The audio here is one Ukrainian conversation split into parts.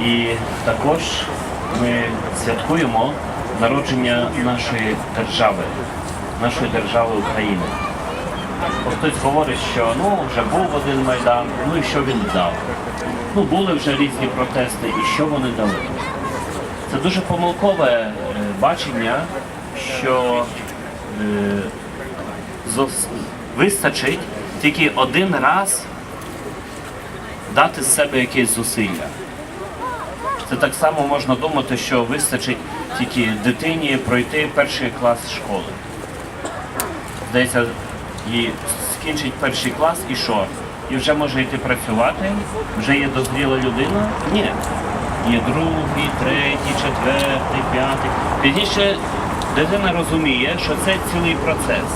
І також ми святкуємо народження нашої держави, нашої держави України. Хтось говорить, що ну вже був один майдан, ну і що він дав? Ну були вже різні протести, і що вони дали? Це дуже помилкове е, бачення, що е, вистачить тільки один раз дати з себе якесь зусилля. Це так само можна думати, що вистачить тільки дитині пройти перший клас школи. Здається, їй скінчить перший клас і що? І вже може йти працювати, вже є дозріла людина? Ні. Є другий, третій, четвертий, п'ятий. Пізніше дитина розуміє, що це цілий процес.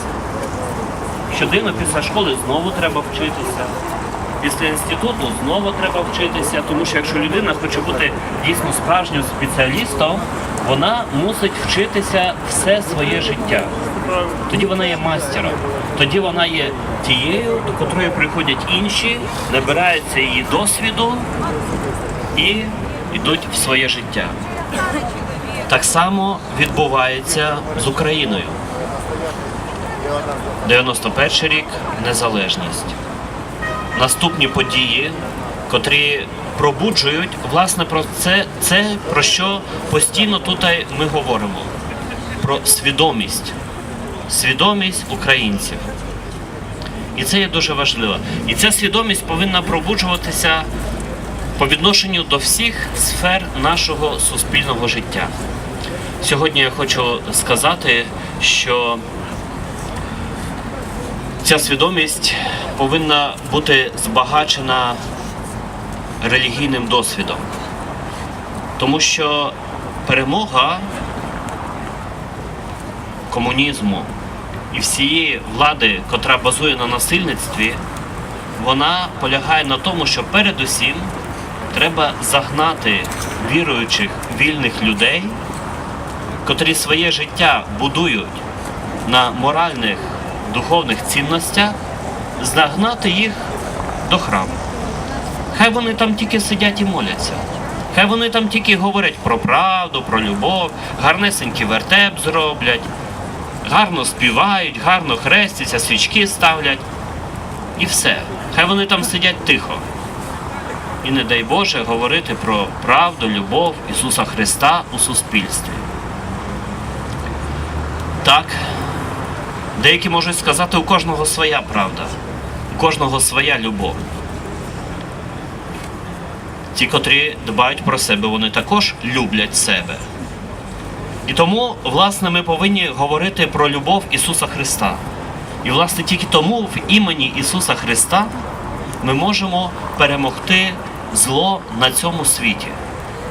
Щоденно після школи знову треба вчитися. Після інституту знову треба вчитися, тому що якщо людина хоче бути дійсно справжнім спеціалістом, вона мусить вчитися все своє життя. Тоді вона є мастером, тоді вона є тією, до котрої приходять інші, набираються її досвіду і йдуть в своє життя. Так само відбувається з Україною. 91 рік незалежність. Наступні події, котрі пробуджують власне про це, це про що постійно тут ми говоримо: про свідомість, свідомість українців. І це є дуже важливо. І ця свідомість повинна пробуджуватися по відношенню до всіх сфер нашого суспільного життя. Сьогодні я хочу сказати, що ця свідомість повинна бути збагачена релігійним досвідом. Тому що перемога комунізму і всієї влади, котра базує на насильництві, вона полягає на тому, що передусім треба загнати віруючих вільних людей, котрі своє життя будують на моральних духовних цінностях, загнати їх до храму. Хай вони там тільки сидять і моляться. Хай вони там тільки говорять про правду, про любов, гарнесенький вертеп зроблять, гарно співають, гарно хрестяться, свічки ставлять. І все. Хай вони там сидять тихо. І не дай Боже говорити про правду, любов Ісуса Христа у суспільстві. Так, деякі можуть сказати, у кожного своя правда, у кожного своя любов. Ті, котрі дбають про себе, вони також люблять себе. І тому, власне, ми повинні говорити про любов Ісуса Христа. І, власне, тільки тому в імені Ісуса Христа ми можемо перемогти зло на цьому світі.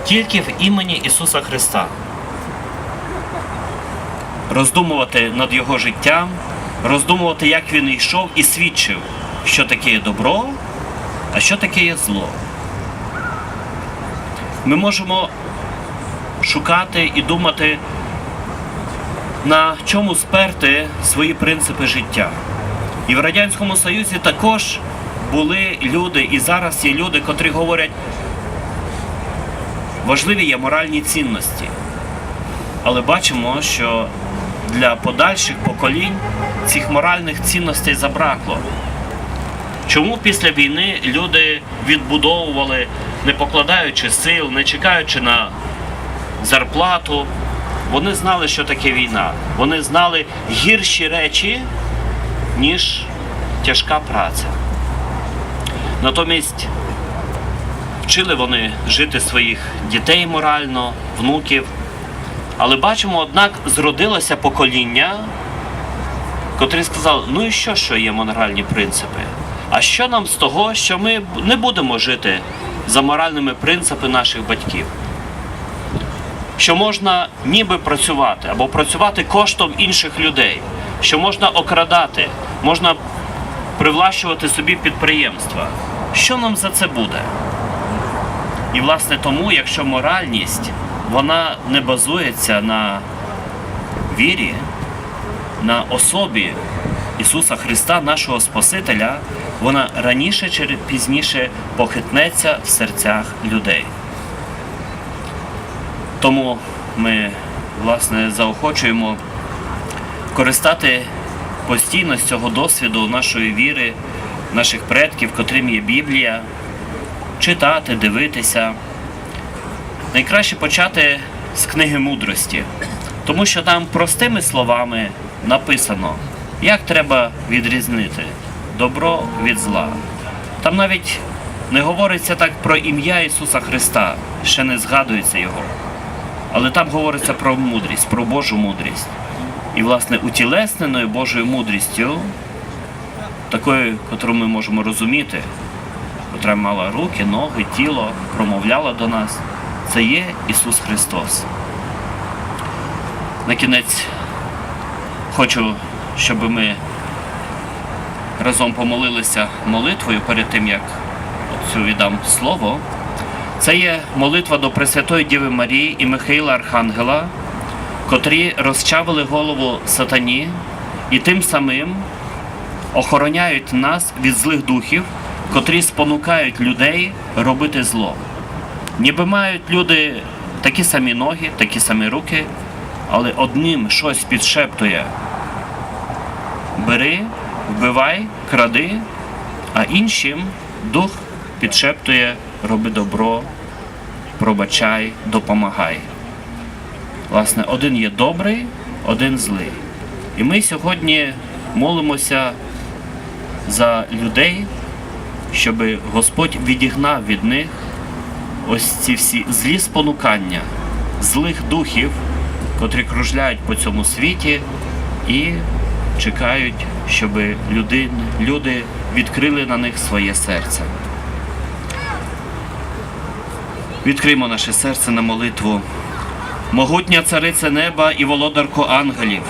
Тільки в імені Ісуса Христа. Роздумувати над Його життям, роздумувати, як Він йшов і свідчив, що таке є добро, а що таке є зло. Ми можемо шукати і думати, на чому сперти свої принципи життя. І в Радянському Союзі також були люди, і зараз є люди, котрі говорять, важливі є моральні цінності. Але бачимо, що для подальших поколінь цих моральних цінностей забракло. Чому після війни люди відбудовували, не покладаючи сил, не чекаючи на зарплату? Вони знали, що таке війна. Вони знали гірші речі, ніж тяжка праця. Натомість вчили вони жити своїх дітей морально, внуків. Але бачимо, однак, зродилося покоління, котрі сказали, ну і що, що є моральні принципи? А що нам з того, що ми не будемо жити за моральними принципами наших батьків? Що можна ніби працювати або працювати коштом інших людей, що можна окрадати, можна привлащувати собі підприємства. Що нам за це буде? І власне тому, якщо моральність вона не базується на вірі, на особі Ісуса Христа, нашого Спасителя, вона раніше чи пізніше похитнеться в серцях людей. Тому ми власне заохочуємо користати постійно з цього досвіду нашої віри, наших предків, котрим є Біблія, читати, дивитися. Найкраще почати з книги мудрості, тому що там простими словами написано, як треба відрізнити добро від зла. Там навіть не говориться так про ім'я Ісуса Христа, ще не згадується Його. Але там говориться про мудрість, про Божу мудрість. І, власне, утілесненою Божою мудрістю, такою, котру ми можемо розуміти, котра мала руки, ноги, тіло, промовляла до нас, це є Ісус Христос. На кінець хочу, щоб ми разом помолилися молитвою перед тим, як цю віддам слово. Це є молитва до Пресвятої Діви Марії і Михаїла Архангела, котрі розчавили голову сатані і тим самим охороняють нас від злих духів, котрі спонукають людей робити зло. Ніби мають люди такі самі ноги, такі самі руки, але одним щось підшептує. Бери, вбивай, кради, а іншим дух підшептує роби добро, пробачай, допомагай. Власне, один є добрий, один злий. І ми сьогодні молимося за людей, щоб Господь відігнав від них ось ці всі злі спонукання, злих духів, котрі кружляють по цьому світі і чекають, щоб люди, люди відкрили на них своє серце. Відкриймо наше серце на молитву. Могутня царице неба і володарко ангелів,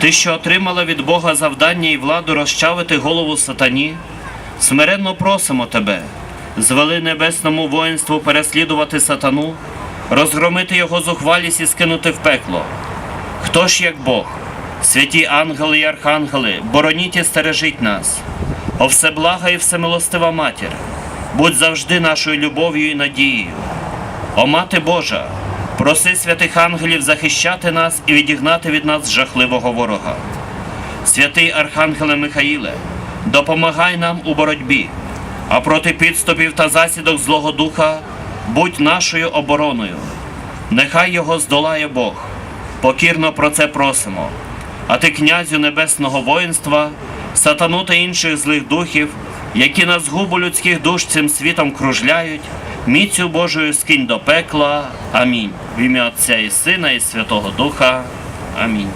ти, що отримала від Бога завдання і владу розчавити голову сатані, смиренно просимо тебе, звели небесному воїнству переслідувати сатану, розгромити його зухвалість і скинути в пекло. Хто ж як Бог, святі ангели і архангели, бороніть і стережіть нас, о всеблага і всемилостива матір, будь завжди нашою любов'ю і надією. О Мати Божа, проси святих ангелів захищати нас і відігнати від нас жахливого ворога. Святий Архангеле Михаїле, допомагай нам у боротьбі, а проти підступів та засідок Злого Духа будь нашою обороною. Нехай його здолає Бог. Покірно про це просимо. А ти, князю небесного воїнства, сатану та інших злих духів, які на згубу людських душ цим світом кружляють, міцю Божою скинь до пекла. Амінь. В ім'я Отця і Сина, і Святого Духа. Амінь.